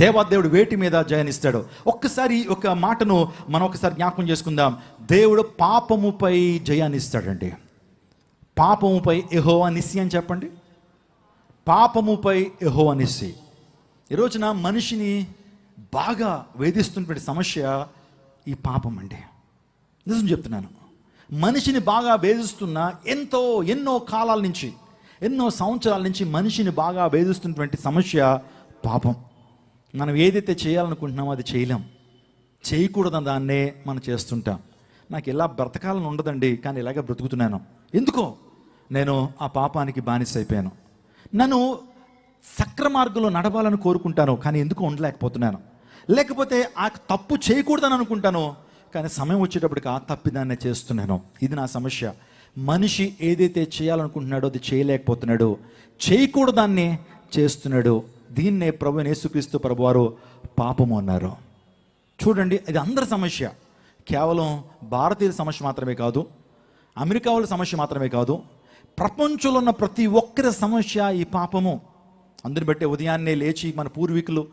దేవాదేవుడు వేటి మీద జయనిస్తాడు. ఒక్కసారి ఒక మాటను మనం ఒకసారి జ్ఞాపకం చేసుకుందాం. దేవుడు పాపముపై జయాన్నిస్తాడండి. పాపముపై ఎహోవా నిస్సి అని చెప్పండి. పాపముపై ఎహోవా నిస్సి. ఈ రోజున మనిషిని బాగా వేధిస్తున్నటువంటి సమస్య ఈ పాపం అండి నిజం చెప్తున్నాను. మనిషిని బాగా వేధిస్తున్న ఎంతో ఎన్నో కాలాల నుంచి ఎన్నో సంవత్సరాల నుంచి మనిషిని బాగా వేధిస్తున్నటువంటి సమస్య పాపం. మనం ఏదైతే చేయాలనుకుంటున్నామో అది చేయలేం. చేయకూడదని దాన్నే మనం చేస్తుంటాం. నాకు ఇలా బ్రతకాలని ఉండదండి కానీ ఇలాగే బ్రతుకుతున్నాను. ఎందుకో? నేను ఆ పాపానికి బానిస అయిపోయాను. నన్ను సక్ర మార్గంలో నడవాలని కోరుకుంటాను కానీ ఎందుకు ఉండలేకపోతున్నాను. లేకపోతే ఆ తప్పు చేయకూడదని అనుకుంటాను కానీ సమయం వచ్చేటప్పటికి ఆ తప్పిదాన్నే చేస్తున్నాను. ఇది నా సమస్య. మనిషి ఏదైతే చేయాలనుకుంటున్నాడో అది చేయలేకపోతున్నాడు. చేయకూడదాన్ని చేస్తున్నాడు. దీన్నే ప్రభు యేసుక్రీస్తు ప్రభువారు పాపము అన్నారు. చూడండి ఇది అందరి సమస్య. కేవలం భారతీయుల సమస్య మాత్రమే కాదు అమెరికా వాళ్ళ సమస్య మాత్రమే కాదు ప్రపంచంలో ఉన్న ప్రతి ఒక్కరి సమస్య ఈ పాపము. అందుని బట్టి ఉదయాన్నే లేచి మన పూర్వీకులు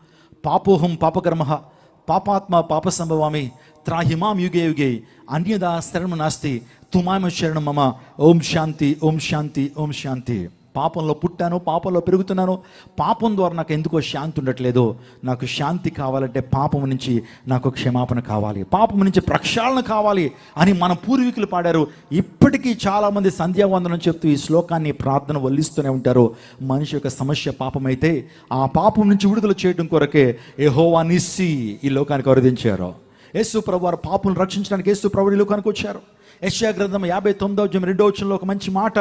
పాపోహం పాపకర్మ పాపాత్మ పాప సంభవామి త్రాహిమాం యుగే యుగే అన్యదా శరణం నాస్తి తుమామ శరణం మమ ఓం శాంతి ఓం శాంతి ఓం శాంతి. పాపంలో పుట్టాను పాపంలో పెరుగుతున్నాను. పాపం ద్వారా నాకు ఎందుకో శాంతి ఉండట్లేదు. నాకు శాంతి కావాలంటే పాపం నుంచి నాకు క్షమాపణ కావాలి. పాపం నుంచి ప్రక్షాళన కావాలి అని మన పూర్వీకులు పాడారు. ఇప్పటికీ చాలామంది సంధ్యావందనం చెప్తూ ఈ శ్లోకాన్ని ప్రార్థన వల్లిస్తూనే ఉంటారు. మనిషి యొక్క సమస్య పాపమైతే ఆ పాపం నుంచి విడుదల చేయడం కొరకే ఏహోవా నిస్సి ఈ లోకానికి వరదించారు యేసు ప్రభు వారు పాపం రక్షించడానికి యేసు ప్రభు ఈ లోకానికి వచ్చారు. యశ్యా గ్రంథం యాభై తొమ్మిదో అధ్యాయం రెండో వచ్చంలో ఒక మంచి మాట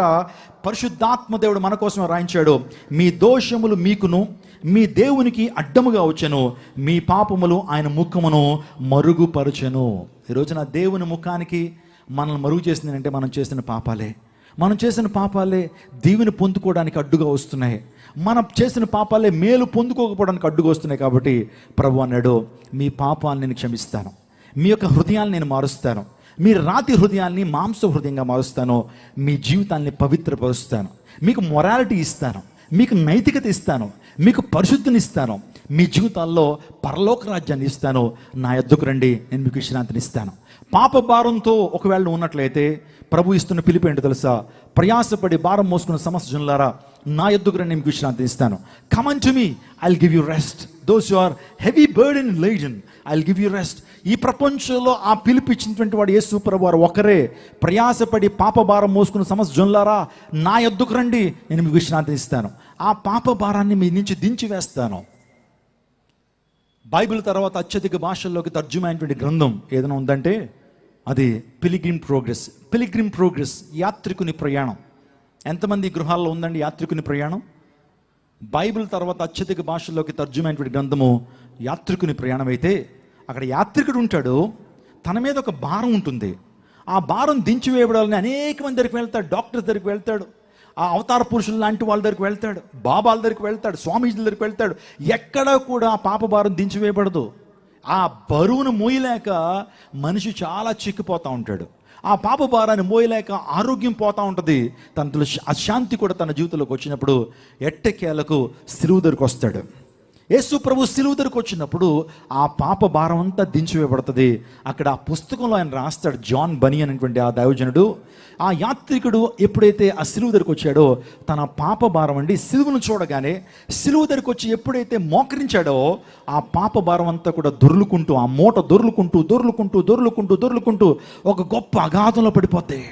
పరిశుద్ధాత్మ దేవుడు మన కోసం రాయించాడు. మీ దోషములు మీకును మీ దేవునికి అడ్డముగా వచ్చను మీ పాపములు ఆయన ముఖమును మరుగుపరచెను. ఈ రోజున దేవుని ముఖానికి మనల్ని మరుగు చేసిందంటే మనం చేసిన పాపాలే. మనం చేసిన పాపాలే దీవెని పొందుకోవడానికి అడ్డుగా వస్తున్నాయి. మనం చేసిన పాపాలే మేలు పొందుకోకపోవడానికి అడ్డుగా వస్తున్నాయి కాబట్టి ప్రభు అన్నాడు మీ పాపాలను నేను క్షమిస్తాను. మీ యొక్క హృదయాన్ని నేను మారుస్తాను. మీ రాతి హృదయాన్ని మాంస హృదయంగా మారుస్తాను మీ జీవితాన్ని పవిత్రపరుస్తాను మీకు మొరాలిటీ ఇస్తాను మీకు నైతికత ఇస్తాను మీకు పరిశుద్ధిని ఇస్తాను మీ జీవితాల్లో పరలోక రాజ్యాన్ని ఇస్తాను నా ఎద్దుకు రండి నేను మీకు విశ్రాంతిని ఇస్తాను. పాప భారంతో ఒకవేళ ఉన్నట్లయితే ప్రభు ఇస్తున్న పిలుపు ఏంటో తెలుసా? ప్రయాసపడి భారం మోసుకున్న సమస్య జనులారా నా ఎద్దుకు రండి మీకు విశ్రాంతి ఇస్తాను. Come on to me I give you rest those you are heavy burden in laden I give you rest ఈ ప్రపంచంలో ఆ పిలుపు ఇచ్చినటువంటి వాడు యేసు ప్రభు వారు ఒకరే ప్రయాసపడి పాపభారం మోసుకున్న సమస్య జొన్లారా నా ఎద్దుకు రండి నేను మీకు విశ్రాంతి ఇస్తాను. ఆ పాపభారాన్ని మీ నుంచి దించి వేస్తాను. బైబిల్ తర్వాత అత్యధిక భాషల్లోకి తర్జుమైనటువంటి గ్రంథం ఏదైనా ఉందంటే అది పిలిగ్రిమ్ ప్రోగ్రెస్. పిలిగ్రిమ్ ప్రోగ్రెస్ యాత్రికుని ప్రయాణం. ఎంతమంది గృహాల్లో ఉందండి యాత్రికుని ప్రయాణం? బైబిల్ తర్వాత అత్యధిక భాషల్లోకి తర్జుమైనటువంటి గ్రంథము యాత్రికుని ప్రయాణం అయితే అక్కడ యాత్రికుడు ఉంటాడు తన మీద ఒక భారం ఉంటుంది. ఆ భారం దించి వేయబడాలని అనేక మంది దగ్గరికి వెళ్తాడు డాక్టర్స్ దగ్గరికి వెళ్తాడు ఆ అవతార పురుషులు లాంటి వాళ్ళ దగ్గరికి వెళ్తాడు బాబాల దగ్గరికి వెళ్తాడు స్వామీజీల దగ్గరికి వెళ్తాడు. ఎక్కడ కూడా ఆ పాప భారం దించి వేయబడదు ఆ బరువును మోయలేక మనిషి చాలా చిక్కిపోతూ ఉంటాడు. ఆ పాప భారాన్ని మోయలేక ఆరోగ్యం పోతూ ఉంటుంది. తనలో అశాంతి కూడా తన జీవితంలోకి వచ్చినప్పుడు ఎట్టకేలకు సిలువు దగ్గరికి వస్తాడు. యేసు ప్రభు సిలువు దగ్గరకు వచ్చినప్పుడు ఆ పాప భారం అంతా దించివేయబడుతుంది. అక్కడ ఆ పుస్తకంలో ఆయన రాస్తాడు జాన్ బనీ అనేటువంటి ఆ దైవజనుడు. ఆ యాత్రికుడు ఎప్పుడైతే ఆ సిలువు దగ్గరికి వచ్చాడో తన పాప భారం అండి సిలువును చూడగానే సిలువు దగ్గరకు వచ్చి ఎప్పుడైతే మోకరించాడో ఆ పాప భారం అంతా కూడా దొర్లుకుంటూ ఆ మూట దొర్లుకుంటూ దొర్లుకుంటూ దొర్లుకుంటూ దొర్లుకుంటూ ఒక గొప్ప అగాధంలో పడిపోతాయి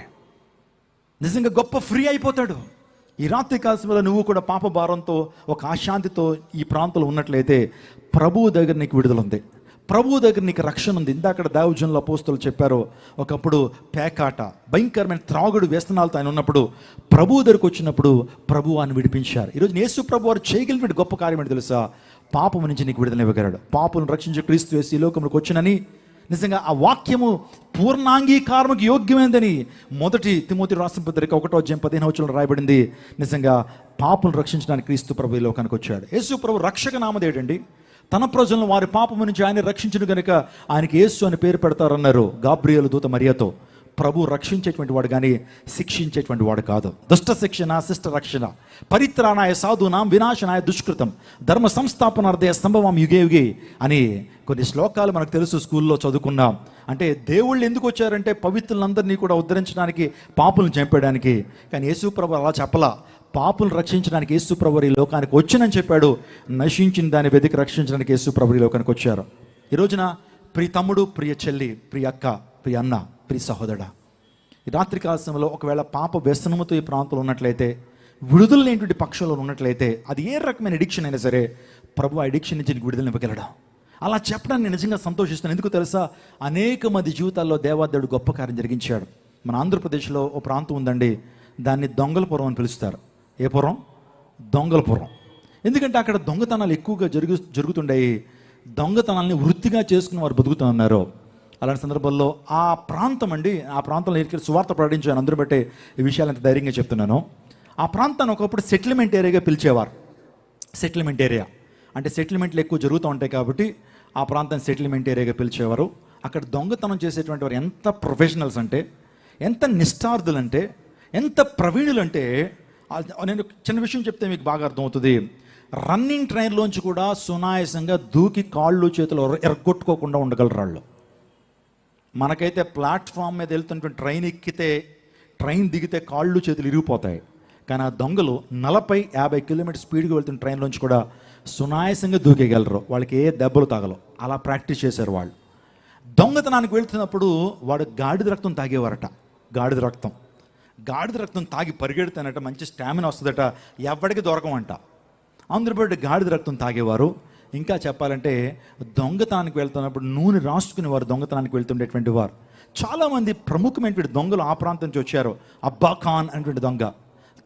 నిజంగా గొప్ప ఫ్రీ అయిపోతాడు. ఈ రాత్రి కాలంలో నువ్వు కూడా పాప భారంతో ఒక అశాంతితో ఈ ప్రాంతంలో ఉన్నట్లయితే ప్రభువు దగ్గర నీకు విడుదల ఉంది ప్రభువు దగ్గర నీకు రక్షణ ఉంది. ఇందాక దావుజనుల పోస్తులు చెప్పారు. ఒకప్పుడు పేకాట భయంకరమైన త్రాగుడు వ్యసనాలతో ఆయన ఉన్నప్పుడు ప్రభువు దగ్గరకు వచ్చినప్పుడు ప్రభు అని విడిపించారు. ఈరోజు యేసు ప్రభు వారు చేయగలిగిన గొప్ప కార్యం ఏంటి తెలుసా? పాపం నుంచి నీకు విడుదల ఇవ్వగలడు. పాపను రక్షించే క్రీస్తు వేసి ఈ లోకంలోకి వచ్చినని నిజంగా ఆ వాక్యము పూర్ణాంగీకారముకు యోగ్యమైందని మొదటి తిమోతి రాసిన పత్రిక ఒకటో అధ్యాయం పదిహేను వచ్చంలో రాయబడింది. నిజంగా పాపను రక్షించడానికి క్రీస్తు ప్రభు ఈ లోకానికి వచ్చాడు. యేసు ప్రభు రక్షక నామదేడండి తన ప్రజలను వారి పాపము నుంచి ఆయన రక్షించిన కనుక ఆయనకి యేసు అని పేరు పెడతారన్నారు గాబ్రియలు దూత మరియతో. ప్రభు రక్షించేటువంటి వాడు కానీ శిక్షించేటువంటి వాడు కాదు. దుష్ట శిక్షణ శిష్ట రక్షణ. పరిత్రాణాయ సాధునాం వినాశనాయ దుష్కృతం. ధర్మ సంస్థాపనార్థయ సంభవం యుగే యుగే అని కొన్ని శ్లోకాలు మనకు తెలుసు స్కూల్లో చదువుకున్నాం. అంటే దేవుళ్ళు ఎందుకు వచ్చారంటే పవిత్రులందరినీ కూడా ఉద్ధరించడానికి పాపులను చంపేయడానికి. కానీ యేసు ప్రభు అలా చెప్పలా. పాపులు రక్షించడానికి యేసు ప్రభు ఈ లోకానికి వచ్చినని చెప్పాడు. నశించిన దాని వెతికి రక్షించడానికి యేసు ప్రభు ఈ లోకానికి వచ్చారు. ఈ రోజున ప్రియ తమ్ముడు ప్రియ చెల్లి ప్రియ అక్క ప్రియ అన్న ప్రియ సహోదరుడా ఈ రాత్రి కాల సమయంలో ఒకవేళ పాప వ్యసనముతో ఈ ప్రాంతంలో ఉన్నట్లయితే విడుదల లేనిటువంటి పక్షంలో ఉన్నట్లయితే అది ఏ రకమైన ఎడిక్షన్ అయినా సరే ప్రభు ఆ ఎడిక్షన్ నుంచి నీకు విడుదల ఇవ్వగలడా? అలా చెప్పడానికి నేను నిజంగా సంతోషిస్తాను ఎందుకు తెలుసా? అనేక మంది జీవితాల్లో దేవాదేవుడు గొప్ప కార్యం జరిగించాడు. మన ఆంధ్రప్రదేశ్లో ఓ ప్రాంతం ఉందండి దాన్ని దొంగలపురం అని పిలుస్తారు. ఏ పురం దొంగలపురం ఎందుకంటే అక్కడ దొంగతనాలు ఎక్కువగా జరుగు జరుగుతుండయి దొంగతనాల్ని వృత్తిగా చేసుకుని వారు బతుకుతూ ఉన్నారు. అలాంటి సందర్భాల్లో ఆ ప్రాంతం అండి ఆ ప్రాంతంలో ఎక్కడికి సువార్త ప్రకటించాను అందరూ బట్టే ఈ విషయాలు ఎంత ధైర్యంగా చెప్తున్నాను. ఆ ప్రాంతాన్ని ఒకప్పుడు సెటిల్మెంట్ ఏరియాగా పిలిచేవారు. Settlement area. అంటే సెటిల్మెంట్లు ఎక్కువ జరుగుతూ ఉంటాయి కాబట్టి ఆ ప్రాంతాన్ని సెటిల్మెంట్ ఏరియాగా పిలిచేవారు. అక్కడ దొంగతనం చేసేటువంటి వారు ఎంత ప్రొఫెషనల్స్ అంటే ఎంత నిష్ఠార్థులు అంటే ఎంత ప్రవీణులు అంటే నేను చిన్న విషయం చెప్తే మీకు బాగా అర్థమవుతుంది. రన్నింగ్ ట్రైన్లోంచి కూడా సునాయాసంగా దూకి కాళ్ళు చేతులు ఎరగొట్టుకోకుండా ఉండగలరు వాళ్ళు. మనకైతే ప్లాట్ఫామ్ మీద వెళ్తున్నటువంటి ట్రైన్ ఎక్కితే ట్రైన్ దిగితే కాళ్ళు చేతులు ఇరిగిపోతాయి. కానీ ఆ దొంగలు నలభై యాభై కిలోమీటర్ స్పీడ్గా వెళ్తున్న ట్రైన్లోంచి కూడా సునాయాసంగా దూకేయగలరు. వాళ్ళకి ఏ దెబ్బలు తాగలో అలా ప్రాక్టీస్ చేశారు వాళ్ళు. దొంగతనానికి వెళ్తున్నప్పుడు వాడు గాడిద రక్తం తాగేవారట. గాడిద రక్తం. గాడిద రక్తం తాగి పరిగెడతానట మంచి స్టామినా వస్తుందట ఎవరికి దొరకమంట ఆంధ్రప్రదేశ్ గాడిద రక్తం తాగేవారు. ఇంకా చెప్పాలంటే దొంగతనానికి వెళ్తున్నప్పుడు నూనె రాసుకుని వారు దొంగతనానికి వెళ్తుండేటువంటి వారు. చాలామంది ప్రముఖమైనటువంటి దొంగలు ఆ ప్రాంతం నుంచి వచ్చారు. అబ్బా ఖాన్ అనేటువంటి దొంగ.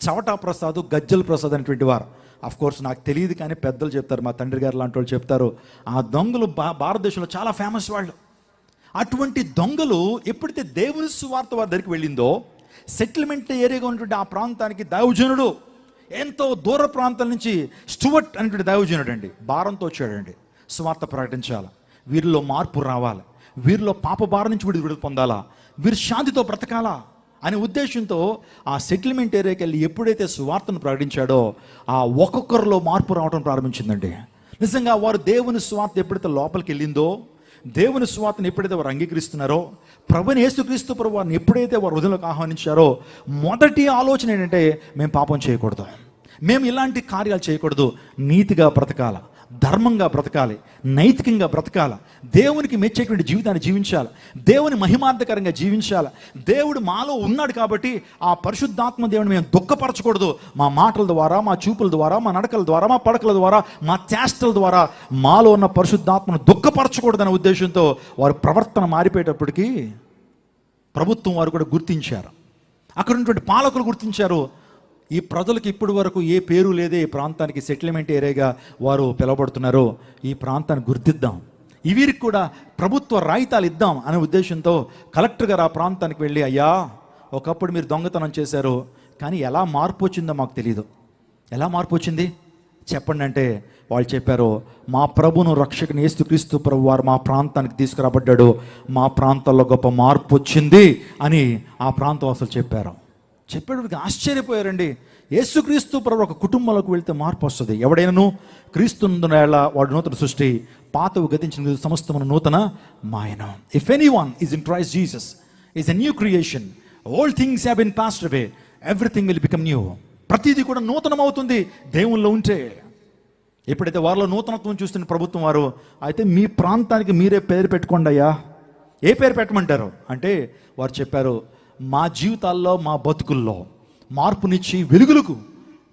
చవటా ప్రసాద్ గజ్జల్ ప్రసాద్ అనేటువంటి వారు. అఫ్ కోర్స్ నాకు తెలియదు కానీ పెద్దలు చెప్తారు మా తండ్రి గారు లాంటి వాళ్ళు చెప్తారు. ఆ దొంగలు భా భారతదేశంలో చాలా ఫేమస్ వాళ్ళు. అటువంటి దొంగలు ఎప్పుడైతే దేవుని సువార్త వారి దగ్గరికి వెళ్ళిందో సెటిల్మెంట్ ఏరియాగా ఉన్నటువంటి ఆ ప్రాంతానికి దైవజనుడు ఎంతో దూర ప్రాంతాల నుంచి స్టువర్ట్ అనేటువంటి దైవజనుడు అండి భారంతో వచ్చాడండి. స్వార్థ ప్రకటించాలి. వీరిలో మార్పు రావాలి. వీరిలో పాప భారం నుంచి విడుదల పొందాలా. వీరు శాంతితో బ్రతకాలా అనే ఉద్దేశంతో ఆ సెటిల్మెంట్ ఏరియాకి వెళ్ళి ఎప్పుడైతే స్వార్థను ప్రకటించాడో ఆ ఒక్కొక్కరిలో మార్పు రావడం ప్రారంభించిందండి. నిజంగా వారు దేవుని స్వార్థ ఎప్పుడైతే లోపలికి వెళ్ళిందో దేవుని సువార్తను ఎప్పుడైతే వారు అంగీకరిస్తున్నారో ప్రభుని యేసుక్రీస్తు ప్రభు వారిని ఎప్పుడైతే వారు హృదయంలోకి ఆహ్వానించారో మొదటి ఆలోచన ఏంటంటే మేము పాపం చేయకూడదు. మేము ఇలాంటి కార్యాలు చేయకూడదు. నీతిగా బ్రతకాల. ధర్మంగా బ్రతకాలి నైతికంగా బ్రతకాల దేవునికి మెచ్చేటువంటి జీవితాన్ని జీవించాలి దేవుని మహిమార్థకరంగా జీవించాలి. దేవుడు మాలో ఉన్నాడు కాబట్టి ఆ పరిశుద్ధాత్మ దేవుని మేము దుఃఖపరచకూడదు. మా మాటల ద్వారా మా చూపుల ద్వారా మా నడకల ద్వారా మా పడకల ద్వారా మా చేష్టల ద్వారా మాలో ఉన్న పరిశుద్ధాత్మను దుఃఖపరచకూడదనే ఉద్దేశంతో వారి ప్రవర్తన మారిపోయేటప్పటికీ ప్రభుత్వం వారు కూడా గుర్తించారు. అక్కడ ఉన్నటువంటి పాలకులు గుర్తించారు. ఈ ప్రజలకు ఇప్పటి వరకు ఏ పేరు లేదే ఈ ప్రాంతానికి సెటిల్మెంట్ ఏరియాగా వారు పిలువబడుతున్నారో ఈ ప్రాంతాన్ని గుర్తిద్దాం. వీరికి కూడా ప్రభుత్వ రాయితాలు ఇద్దాం అనే ఉద్దేశంతో కలెక్టర్ గారు ఆ ప్రాంతానికి వెళ్ళి అయ్యా ఒకప్పుడు మీరు దొంగతనం చేశారు కానీ ఎలా మార్పు వచ్చిందో మాకు తెలియదు ఎలా మార్పు వచ్చింది? చెప్పండి అంటే వాళ్ళు చెప్పారు మా ప్రభును రక్షకుని క్రీస్తు ప్రభు వారు మా ప్రాంతానికి తీసుకురాబడ్డాడు మా ప్రాంతంలో గొప్ప మార్పు వచ్చింది అని ఆ ప్రాంతవాసులు చెప్పారు. చెప్పేటప్పటికి ఆశ్చర్యపోయారండి. యేసుక్రీస్తు ప్రభు ఒక కుటుంబంలోకి వెళ్తే మార్పు వస్తుంది. ఎవడైనాను? క్రీస్తునందునేళ వాడు నూతన సృష్టి పాతవు గతించిన సమస్తమును నూతన మాయన. If any one is in Christ Jesus is a new creation old things have been passed away everything will become new ప్రతిదీ కూడా నూతనమవుతుంది. దేవుల్లో ఉంటే. ఎప్పుడైతే వారిలో నూతనత్వం చూస్తున్న ప్రభుత్వం వారు అయితే మీ ప్రాంతానికి మీరే పేరు పెట్టుకోండి అయ్యా. ఏ పేరు పెట్టమంటారు? అంటే వారు చెప్పారు మా జీవితాల్లో మా బతుకుల్లో మార్పునిచ్చి వెలుగులకు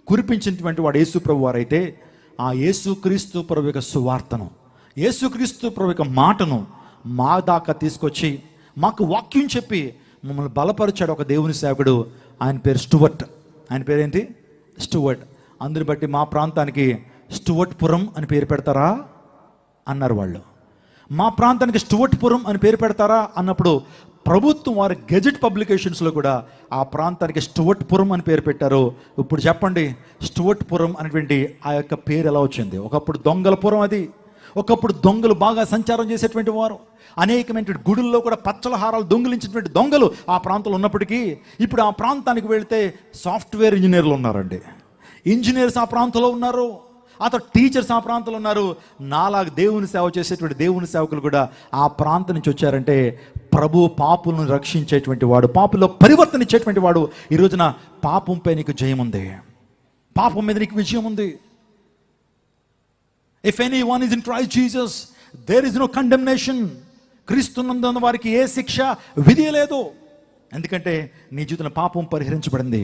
కురిపించినటువంటి వాడు యేసు ప్రభు వారైతే ఆ యేసుక్రీస్తు ప్రభు యొక్క సువార్తను యేసుక్రీస్తు ప్రభు యొక్క మాటను మా దాకా తీసుకొచ్చి మాకు వాక్యం చెప్పి మమ్మల్ని బలపరిచాడు ఒక దేవుని సేవకుడు. ఆయన పేరు స్టువర్ట్. ఆయన పేరేంటి? స్టువర్ట్. అందుని బట్టి మా ప్రాంతానికి స్టువర్ట్పురం అని పేరు పెడతారా? అన్నారు వాళ్ళు. మా ప్రాంతానికి స్టువర్ట్పురం అని పేరు పెడతారా? అన్నప్పుడు ప్రభుత్వం వారి గెజెట్ పబ్లికేషన్స్లో కూడా ఆ ప్రాంతానికి స్టువర్ట్పురం అని పేరు పెట్టారు. ఇప్పుడు చెప్పండి స్టువర్ట్పురం అనేటువంటి ఆ యొక్క పేరు ఎలా వచ్చింది? ఒకప్పుడు దొంగలపురం అది. ఒకప్పుడు దొంగలు బాగా సంచారం చేసేటువంటి వారు. అనేకమైనటువంటి గుడుల్లో కూడా పచ్చల హారాలు దొంగిలించినటువంటి దొంగలు ఆ ప్రాంతంలో ఉన్నప్పటికీ ఇప్పుడు ఆ ప్రాంతానికి వెళితే సాఫ్ట్వేర్ ఇంజనీర్లు ఉన్నారండి. ఇంజనీర్స్ ఆ ప్రాంతంలో ఉన్నారు. ఆ తర్వాత టీచర్స్ ఆ ప్రాంతంలో ఉన్నారు. నాలాగా దేవుని సేవ చేసేటువంటి దేవుని సేవకులు కూడా ఆ ప్రాంతం నుంచి వచ్చారంటే ప్రభు పాపులను రక్షించేటువంటి వాడు పాపులో పరివర్తన ఇచ్చేటువంటి వాడు ఈ రోజున పాపంపై నీకు జయం ఉంది. పాపం మీద నీకు విజయం ఉంది. If any one is in try Jesus there is no condemnation క్రీస్తున్నందున్న వారికి ఏ శిక్ష విధి లేదు ఎందుకంటే నీ జీవితంలో పాపం పరిహరించబడింది.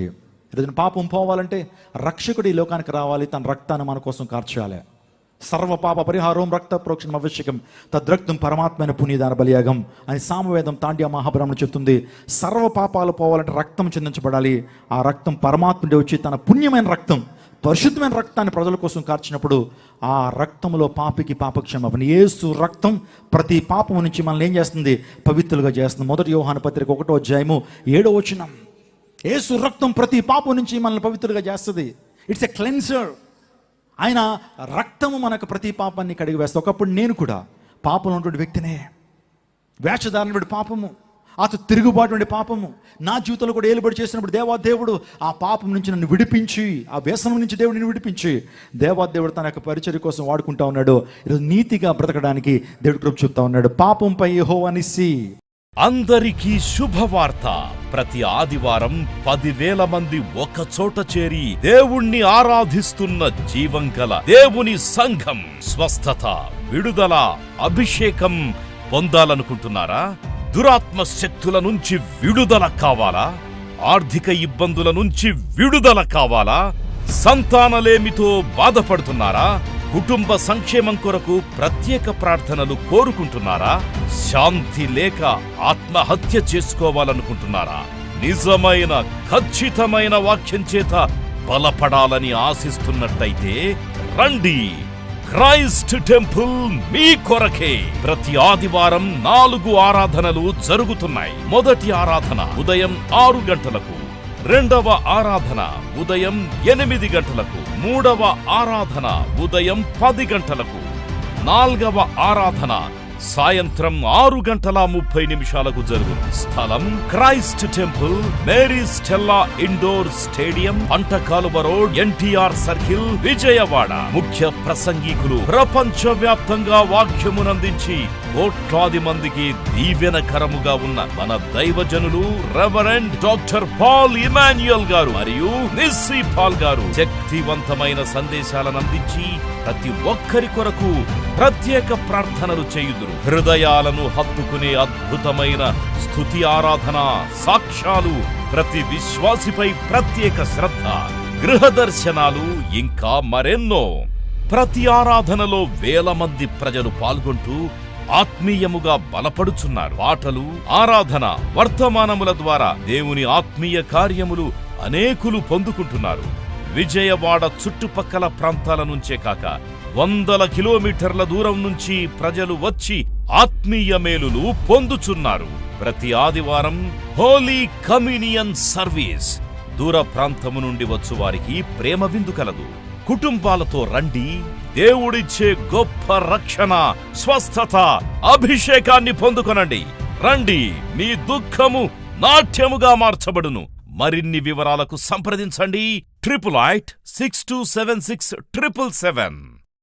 ఈరోజున పాపం పోవాలంటే రక్షకుడు ఈ లోకానికి రావాలి తన రక్తాన్ని మన కోసం కార్చాలి. సర్వ పాప పరిహారం రక్త ప్రోక్షణం ఆవశ్యకం తద్రక్తం పరమాత్మైన పునీదాన బలియాగం అని సామవేదం తాండ్య మహాబ్రాహ్మణం చెప్తుంది సర్వ పాపాలు పోవాలంటే రక్తం చెందించబడాలి ఆ రక్తం పరమాత్ముడి వచ్చి తన పుణ్యమైన రక్తం పరిశుద్ధమైన రక్తాన్ని ప్రజల కోసం కార్చినప్పుడు ఆ రక్తంలో పాపికి పాపక్షమాపణ యేసు రక్తం ప్రతి పాపము నుంచి మనల్ని ఏం చేస్తుంది పవిత్రులుగా చేస్తుంది మొదటి యోహాన పత్రిక ఒకటో అధ్యాయము ఏడో వచ్చిన ఏసు రక్తం ప్రతి పాపం నుంచి మనల్ని పవిత్రులుగా చేస్తుంది ఇట్స్ ఎ క్లెన్సర్ ఆయన రక్తము మనకు ప్రతి పాపాన్ని కడిగి వేస్తే. ఒకప్పుడు నేను కూడా పాపంలో ఉన్నటువంటి వ్యక్తినే. వేషధారణ పాపము. అతను తిరుగుబాటు నుండి పాపము. నా జీవితంలో కూడా ఏలుబడి చేసినప్పుడు దేవా దేవుడు ఆ పాపం నుంచి నన్ను విడిపించి ఆ వ్యసనం నుంచి దేవుడు నిన్ను విడిపించి దేవా దేవుడు తన యొక్క పరిచర్య కోసం వాడుకుంటా ఉన్నాడు. ఈరోజు నీతిగా బ్రతకడానికి దేవుడు కృప చెప్తా ఉన్నాడు. పాపంపై హో అనిసి అందరికీ శుభవార్త. ప్రతి ఆదివారం పదివేల మంది ఒక చోట చేరి దేవుణ్ణి ఆరాధిస్తున్న జీవం గల దేవుని సంఘం స్వస్థత విడుదల అభిషేకం పొందాలనుకుంటున్నారా? దురాత్మ శక్తుల నుంచి విడుదల కావాలా? ఆర్థిక ఇబ్బందుల నుంచి విడుదల కావాలా? సంతానలేమితో బాధపడుతున్నారా? కుటుంబ సంక్షేమం కొరకు ప్రత్యేక ప్రార్థనలు కోరుకుంటున్నారా? శాంతి లేక ఆత్మహత్య చేసుకోవాలనుకుంటున్నారా? నిజమైన ఖచ్చితమైన వాక్యం చేత బలపడాలని ఆశిస్తున్నట్టయితే రండి. క్రైస్ట్ టెంపుల్ మీ కొరకే. ప్రతి ఆదివారం నాలుగు ఆరాధనలు జరుగుతున్నాయి. మొదటి ఆరాధన ఉదయం ఆరు గంటలకు. రెండవ ఆరాధన ఉదయం ఎనిమిది గంటలకు మూడవ ఆరాధన ఉదయం పది గంటలకు నాల్గవ ఆరాధన సాయంత్రం ఆరు గంటల ముప్పై నిమిషాలకు జరుగు. స్థలం Christ temple Mary Stella indoor stadium అంటకాలువ road NTR circle Vijayawada. ముఖ్య ప్రసంగికులు ప్రపంచ వ్యాప్తంగా వాక్యమునందించి కోట్లాది మందికి దీవెనకరముగా ఉన్న మన దైవజనులు రెవరెండ్ డాక్టర్ పాల్ ఇమాన్యుయల్ గారు మరియు నిస్సి పాల్ గారు శక్తివంతమైన సందేశాలను అందించి ప్రతి ఒక్కరి కొరకు ప్రత్యేక ప్రార్థనలు చేయుదురు. హృదయాలను హత్తుకునే అద్భుతమైన స్థుతి ఆరాధన సాక్ష్యాలు ప్రతి విశ్వాసిపై ప్రత్యేక శ్రద్ధ గృహ దర్శనాలు ఇంకా మరెన్నో. ప్రతి ఆరాధనలో వేల మంది ప్రజలు పాల్గొంటూ ఆత్మీయముగా బలపడుచున్నారు. పాటలు ఆరాధన వర్తమానముల ద్వారా దేవుని ఆత్మీయ కార్యములు అనేకులు పొందుకుంటున్నారు. విజయవాడ చుట్టుపక్కల ప్రాంతాల నుంచే కాక వందల కిలోమీటర్ల దూరం నుంచి ప్రజలు వచ్చి ఆత్మీయ మేలులు పొందుచున్నారు. ప్రతి ఆదివారం హోలీ కమ్యూనియన్ సర్వీస్. దూర ప్రాంతము నుండి వచ్చువారికి ప్రేమ విందు కలదు. కుటుంబాలతో రండి. దేవుడిచ్చే గొప్ప రక్షణ స్వస్థత అభిషేకాన్ని పొందుకొనండి. రండి మీ దుఃఖము నాట్యముగా మార్చబడును. మరిన్ని వివరాలకు సంప్రదించండి. Triple eight six two seven six triple seven.